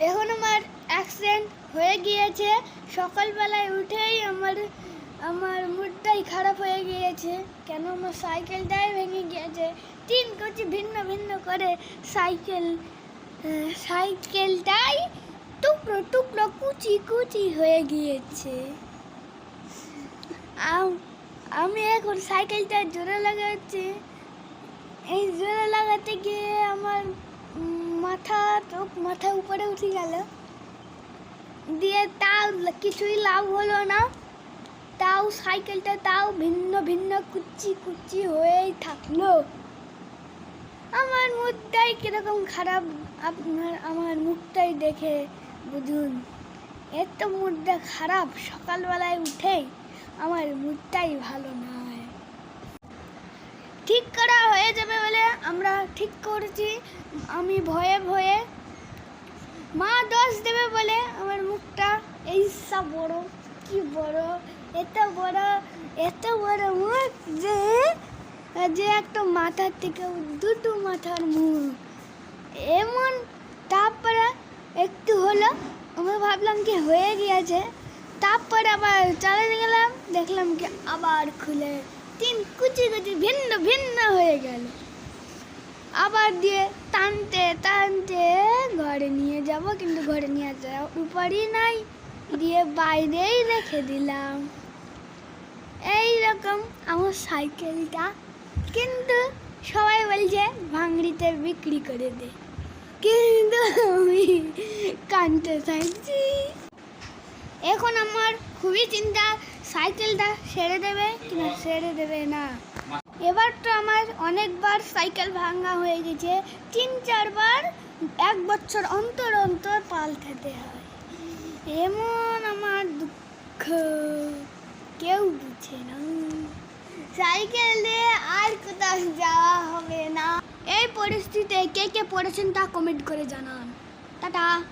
এখন আমার অ্যাক্সিডেন্ট হয়ে গিয়েছে। সকালবেলায় উঠেই আমার আমার মুডটাই খারাপ হয়ে গিয়েছে। কেন আমার সাইকেলটাই ভেঙে গিয়েছে? তিন কচি ভিন্ন ভিন্ন করে সাইকেল সাইকেলটাই টুকরো টুকরো কুচি কুচি হয়ে গিয়েছে। আম- এখন সাইকেলটা জোরে লাগাচ্ছি। এই জোরে লাগাতে গিয়ে আমার মাথা মাথা উপরে উঠে গেল। দিয়ে তাও কিছুই লাভ হলো না। তাও সাইকেলটা তাও ভিন্ন ভিন্ন কুচি কুচি হয়েই থাকল। আমার মুখটাই কীরকম খারাপ, আপনার আমার মুখটাই দেখে বুঝুন। এত মুখটা খারাপ, সকালবেলায় উঠেই আমার মুডটাই ভালো নয়। ঠিক আমরা ঠিক করেছি, আমি ভয়ে ভয়ে, মা দোষ দেবে বলে আমার মুখটা এই সব বড়, কি বড়, এত বড় এত বড় মুখ যে যে একটা মাথার থেকে দুটো মাথার মুখ। এমন, তারপরে একটু হলো, আমি ভাবলাম কি হয়ে গিয়েছে, তারপরে আবার চালাতে গেলাম, দেখলাম কি আবার খুলে, তিন কুচি কুচি ভিন্ন ভিন্ন হয়ে গেল। আবার দিয়ে টানতে টানতে ঘরে নিয়ে যাব, কিন্তু ঘরে নিয়ে যাওয়ার উপারই নাই। দিয়ে বাইরেই রেখে দিলাম। এই রকম আমার সাইকেলটা কিন্তু সবাই বলছে, ভাঙড়িতে বিক্রি করে দে। কিন্তু আমি কানতে চাইছি এখন আমার খুবই চিন্তা, সাইকেলটা সেরে দেবে কিনা সেরে দেবে না। এবার তো আমার অনেকবার সাইকেল ভাঙা হয়ে গেছে। তিন, চারবার এক বছর অন্তর অন্তর পাল্টাতে হয়। এমন আমার দুঃখ, কেউ বুঝে না। সাইকেল আর কোথাও যাওয়া হবে না। এই পরিস্থিতিতে কে কে পড়েছেন তা কমেন্ট করে জানান। টাটা।